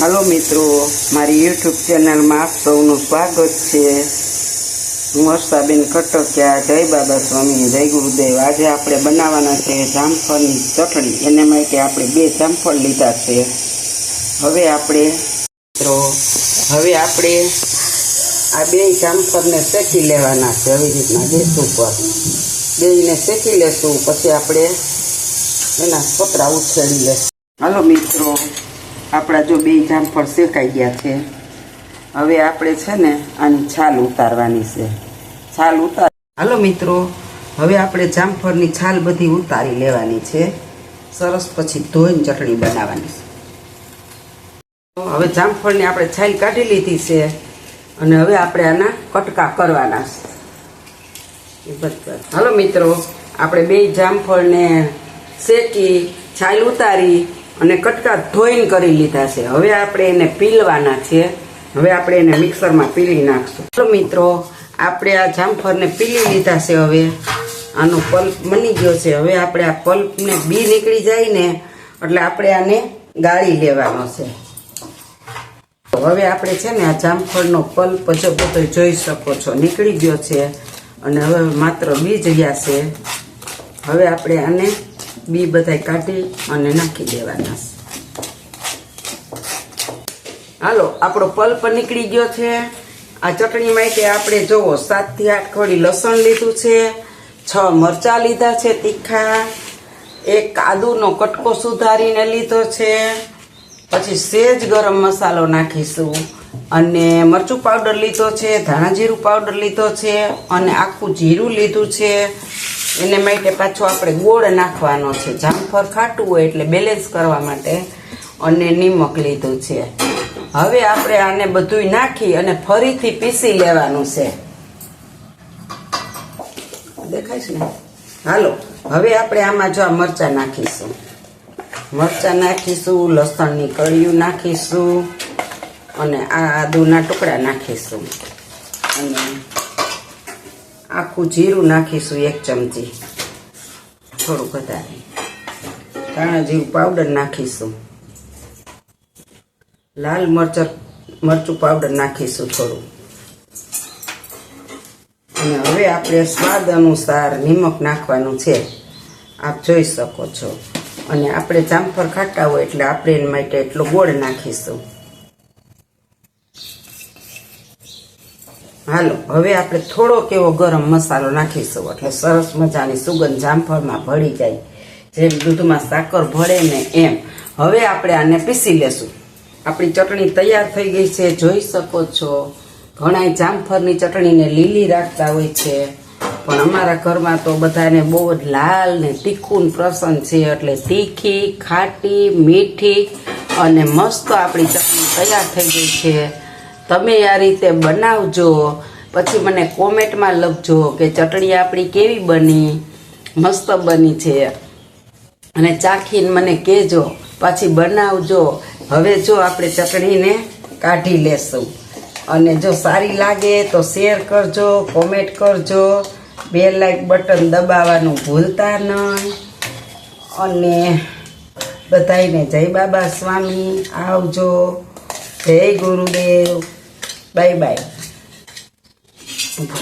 હાલો મિત્રો, મારી યુટ્યુબ ચેનલમાં આપ સૌનું સ્વાગત છે. હું હર્ષાબેન કટકિયા, જય બાબા સ્વામી, જય ગુરુદેવ. આજે આપણે બનાવવાના છે જામફળની ચટણી. એને માટે આપણે બે જામફળ લીધા છે. હવે આપણે, મિત્રો, હવે આપણે આ બે જામફળને શેકી લેવાના છે. આવી રીતના ગેસ ઉપર. બેને શેકી લેશું, પછી આપણે એના પતરા ઉછેરી લેશું. હાલો મિત્રો આપણા જો બે જામફળ શેકાઈ ગયા છે. હવે આપણે છે ને આની છાલ ઉતારવાની છે. છાલ ઉતાર હાલો મિત્રો, હવે આપણે જામફળની છાલ બધી ઉતારી લેવાની છે. સરસ પછી ધોઈને ચટણી બનાવવાની છે. હવે જામફળની આપણે છાલ કાઢી લીધી છે અને હવે આપણે આના કટકા કરવાના છે. હાલો મિત્રો, આપણે બે જામફળને શેકી, છાલ ઉતારી અને કટકા ધોઈને કરી લીધા છે. હવે આપણે એને પીલવાના છે હવે આપણે એને મિક્સરમાં પીલી નાખશું. ચાલો મિત્રો, આપણે આ જામફળને પીલી લીધા છે હવે. આનો પલ્પ બની ગયો છે. હવે આપણે આ પલ્પને બી નીકળી જાય ને, એટલે આપણે આને ગાળી લેવાનો છે. હવે આપણે છે ને આ જામફળનો પલ્પ જો બધો જોઈ શકો છો. નીકળી ગયો છે. અને હવે માત્ર બીજ રહ્યા છે. હવે આપણે આને બી બધાય કાઢી અને નાખી દેવાના હાલો, આપણો પલ્પ નીકળી ગયો છે. આ ચટણી માટે આપણે જોવો, સાતથી આઠ ખોડી લસણ લીધું છે, છ મરચાં લીધા છે તીખા, એક કાદુનો કટકો સુધારીને લીધો છે, પછી સેજ ગરમ મસાલો નાખીશું અને મરચું પાવડર લીધો છે, ધાણા જીરું પાવડર લીધો છે અને આખું જીરું લીધું છે. એને માટે પાછો આપણે ગોળ નાખવાનો છે. જામફળ ખાટું હોય એટલે બેલેન્સ કરવા માટે અને નિમક લીધું છે. હવે આપણે આને બધુંય નાખી અને ફરીથી પીસી લેવાનું છે. દેખાય છે ને? હાલો, હવે આપણે આમાં જો આ મરચાં નાખીશું. મરચાં નાખીશું, લસણની કળિયું નાખીશું અને આ આદુના ટુકડા નાખીશું. અને આખું જીરું નાખીશું એક ચમચી. થોડું વધારે. ધાણા જીરું પાવડર નાખીશું. લાલ મરચર મરચું પાવડર નાખીશું થોડું. અને હવે આપણે સ્વાદ અનુસાર નિમક નાખવાનું છે. આપ જોઈ શકો છો. અને આપણે જામફળ ખાટા હોય એટલે આપણે એના માટે એટલો ગોળ નાખીશું. હાલો, હવે આપણે થોડોક એવો ગરમ મસાલો નાખીશું. એટલે સરસ મજાની સુગંધ જામફળમાં ભળી જાય. જેમ દૂધમાં સાકર ભળે ને એમ. હવે આપણે આને પીસી લેશું. આપણી ચટણી તૈયાર થઈ ગઈ છે, જોઈ શકો છો. ઘણા જામફળની ચટણીને લીલી રાખતા હોય છે. પણ અમારા ઘરમાં તો બધાને બહુ જ લાલ ને તીખું પ્રસન્ન છે. એટલે તીખી, ખાટી, મીઠી અને મસ્ત આપણી ચટણી તૈયાર થઈ ગઈ છે. તમે આ રીતે બનાવજો. પછી મને કોમેન્ટમાં લખજો કે ચટણી આપણી કેવી બની? મસ્ત બની છે. અને ચાખીને મને કહેજો. પાછી બનાવજો. હવે જો આપણે ચટણીને કાઢી લેશું. અને જો સારી લાગે તો શેર કરજો, કોમેન્ટ કરજો. બે લાઈક બટન દબાવવાનું ભૂલતા નહીં. અને બધાને જય બાબા સ્વામી. આવજો. જય ગુરુદેવ. 拜拜，不拍